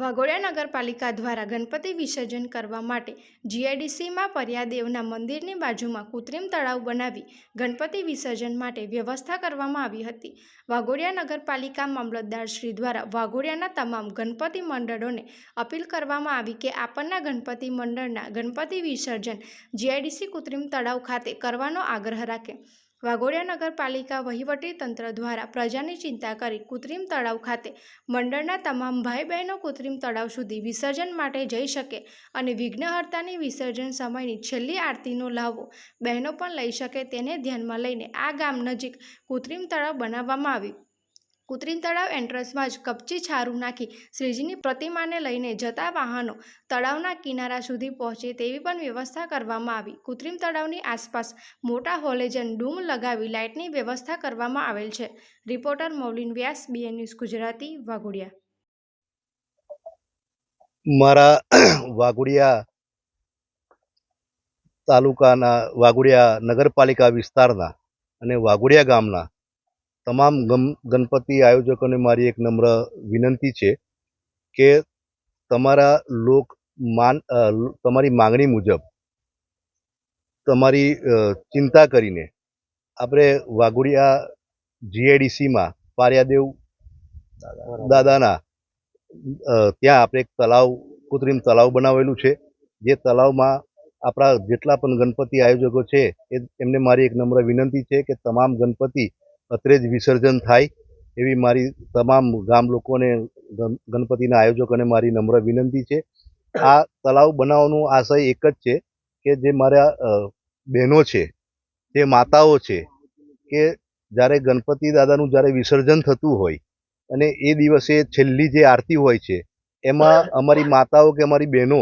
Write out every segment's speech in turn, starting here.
વાઘોડિયા નગરપાલિકા દ્વારા ગણપતિ વિસર્જન કરવા માટે જીઆઈડીસીમાં પર્યાદેવના મંદિરની બાજુમાં કૃત્રિમ તળાવ બનાવી ગણપતિ વિસર્જન માટે વ્યવસ્થા કરવામાં આવી હતી. વાઘોડિયા નગરપાલિકા મામલતદારશ્રી દ્વારા વાઘોડિયાના તમામ ગણપતિ મંડળોને અપીલ કરવામાં આવી કે આપણના ગણપતિ મંડળના ગણપતિ વિસર્જન જીઆઈડીસી કૃત્રિમ તળાવ ખાતે કરવાનો આગ્રહ રાખે. વાઘોડિયા નગરપાલિકા વહીવટી તંત્ર દ્વારા પ્રજાની ચિંતા કરી કૃત્રિમ તળાવ ખાતે મંડળના તમામ ભાઈ બહેનો કૃત્રિમ તળાવ સુધી વિસર્જન માટે જઈ શકે અને વિઘ્નહર્તાની વિસર્જન સમયની છેલ્લી આરતીનો લાવો બહેનો પણ લઈ શકે તેને ધ્યાનમાં લઈને આ ગામ નજીક કૃત્રિમ તળાવ બનાવવામાં આવ્યું. કૃત્રિમ તળાવ એન્ટ્રન્સમાં જ કપચી છારું નાખી શ્રીજીની પ્રતિમાને લઈને જતા વાહનો તળાવના કિનારા સુધી પહોંચે તેવી પણ વ્યવસ્થા કરવામાં આવી. કૃત્રિમ તળાવની આસપાસ મોટા હોલેજન ડૂમ લગાવી લાઇટની વ્યવસ્થા કરવામાં આવેલ છે. Reporter Maulin Vyas, BN news Gujarati, Vaghodiya. મારા વાઘોડિયા તાલુકાના વાઘોડિયા નગરપાલિકા વિસ્તારના અને વાઘોડિયા ગામના તમામ ગણપતિ આયોજકોને મારી એક નમ્ર વિનંતી છે કે તમારા લોક માન તમારી માંગણી મુજબ તમારી ચિંતા કરીને આપણે વાઘોડિયા જીઆઈડીસીમાં પારિયાદેવ દાદાના ત્યાં આપણે એક તલાવ કૃત્રિમ તલાવ બનાવેલું છે. જે તલાવમાં આપણા જેટલા પણ ગણપતિ આયોજકો છે એ, એમને મારી એક નમ્ર વિનંતી છે કે તમામ ગણપતિ અત્રે જ વિસર્જન થાય એવી મારી તમામ ગામ લોકોને ગણ- ગણપતિના આયોજકોને મારી નમ્ર વિનંતી છે. આ તળાવ બનાવવાનો આશય એક જ છે કે જે મારા બહેનો છે, જે માતાઓ છે, કે જ્યારે ગણપતિ દાદાનું જ્યારે વિસર્જન થતું હોય અને એ દિવસે છેલ્લી જે આરતી હોય છે, એમાં અમારી માતાઓ કે અમારી બહેનો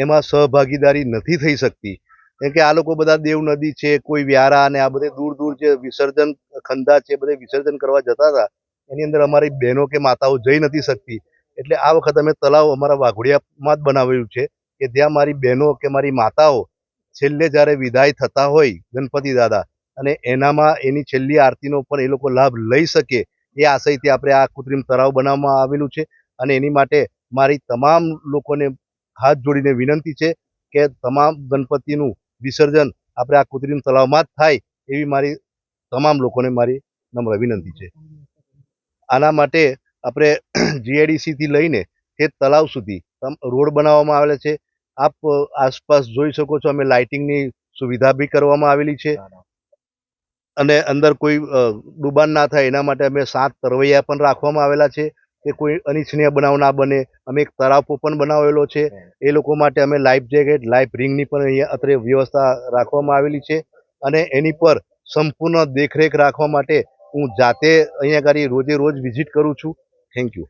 એમાં સહભાગીદારી નથી થઈ શકતી. કે આ લોકો બધા દેવ નદી છે, કોઈ વ્યારા અને આ બધે દૂર દૂર જે વિસર્જન ખંધા છે, બધે વિસર્જન કરવા જતા હતા, એની અંદર અમારી બહેનો કે માતાઓ જઈ નથી શકતી. એટલે આ વખત અમે તલાવ અમારા વાઘોડિયામાં જ બનાવેલું છે, કે જ્યાં મારી બહેનો કે મારી માતાઓ છેલ્લે જ્યારે વિદાય થતા હોય ગણપતિ દાદા, અને એનામાં એની છેલ્લી આરતીનો પણ એ લોકો લાભ લઈ શકે એ આશયથી આપણે આ કૃત્રિમ તળાવ બનાવવામાં આવેલું છે, અને એની માટે મારી તમામ લોકોને હાથ જોડીને વિનંતી છે કે તમામ ગણપતિનું વિસર્જન આપણે આ કૃત્રિમ તળાવમાં જ થાય એવી મારી તમામ લોકોને મારી નમ્ર વિનંતી છે. આના માટે આપણે જીઆઈડીસીથી લઈને તે તળાવ સુધી રોડ બનાવવામાં આવેલા છે. આપ આસપાસ જોઈ શકો છો અમે લાઇટિંગની સુવિધા બી કરવામાં આવેલી છે. અને અંદર કોઈ ડુબાણ ના થાય એના માટે અમે સાત તરવૈયા પણ રાખવામાં આવેલા છે. કે કોઈ અનિચ્છનીય બનાવ ના બને. અમે એક તળાવ પણ બનાવેલો છે. એ લોકો માટે અમે લાઈફ જેકેટ લાઈફ રિંગની પણ અહીંયા અત્રે વ્યવસ્થા રાખવામાં આવેલી છે. અને એની પર સંપૂર્ણ દેખરેખ રાખવા માટે હું જાતે અહીંયા આગળ રોજે રોજ વિઝિટ કરું છું. Thank you